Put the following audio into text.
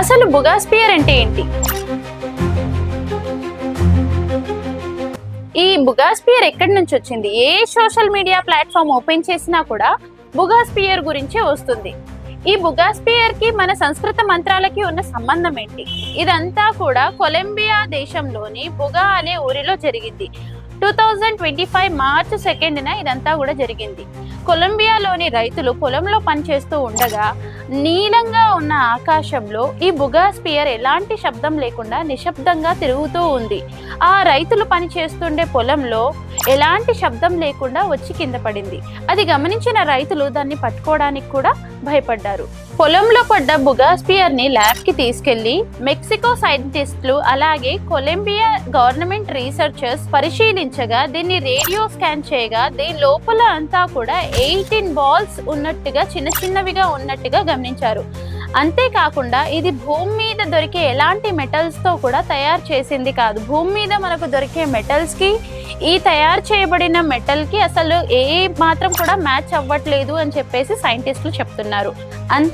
అసలు బుగాస్పియర్ అంటే ఏంటి? ఈ బుగాస్పియర్ ఎక్కడి నుంచి వచ్చింది? ఏ సోషల్ మీడియా ప్లాట్ఫామ్ ఓపెన్ చేసినా కూడా బుగాస్పియర్ గురించే వస్తుంది. ఈ బుగాస్పియర్కి మన సంస్కృత మంత్రాలకి ఉన్న సంబంధం ఏంటి? ఇదంతా కూడా కొలంబియా దేశంలోని బుగా అనే ఊరిలో జరిగింది. Two thousand twenty five March సెకండ్న ఇదంతా కూడా జరిగింది. కొలంబియాలోని రైతులు పొలంలో పనిచేస్తూ ఉండగా నీలంగా ఉన్న ఆకాశంలో ఈ బుగాస్పియర్ ఎలాంటి శబ్దం లేకుండా నిశ్శబ్దంగా తిరుగుతూ ఉంది. ఆ రైతులు పనిచేస్తుండే పొలంలో ఎలాంటి శబ్దం లేకుండా వచ్చి కింద పడింది. అది గమనించిన రైతులు దాన్ని పట్టుకోవడానికి కూడా భయపడ్డారు. పొలంలో పడ్డ బుగాస్పియర్ని ల్యాబ్కి తీసుకెళ్ళి మెక్సికో సైంటిస్టులు అలాగే కొలంబియా గవర్నమెంట్ రీసెర్చర్స్ పరిశీలించగా దీన్ని రేడియో స్కాన్ చేయగా దీని లోపల అంతా కూడా ఎయిటీన్ బాల్స్ ఉన్నట్టుగా చిన్న చిన్నవిగా ఉన్నట్టుగా గమనించారు. అంతేకాకుండా ఇది భూమి మీద దొరికే ఎలాంటి మెటల్స్తో కూడా తయారు చేసింది కాదు. భూమి మీద మనకు దొరికే మెటల్స్కి ఈ తయారు చేయబడిన మెటల్కి అసలు ఏ మాత్రం కూడా మ్యాచ్ అవ్వట్లేదు అని చెప్పేసి సైంటిస్టులు చెప్తున్నారు. అంతే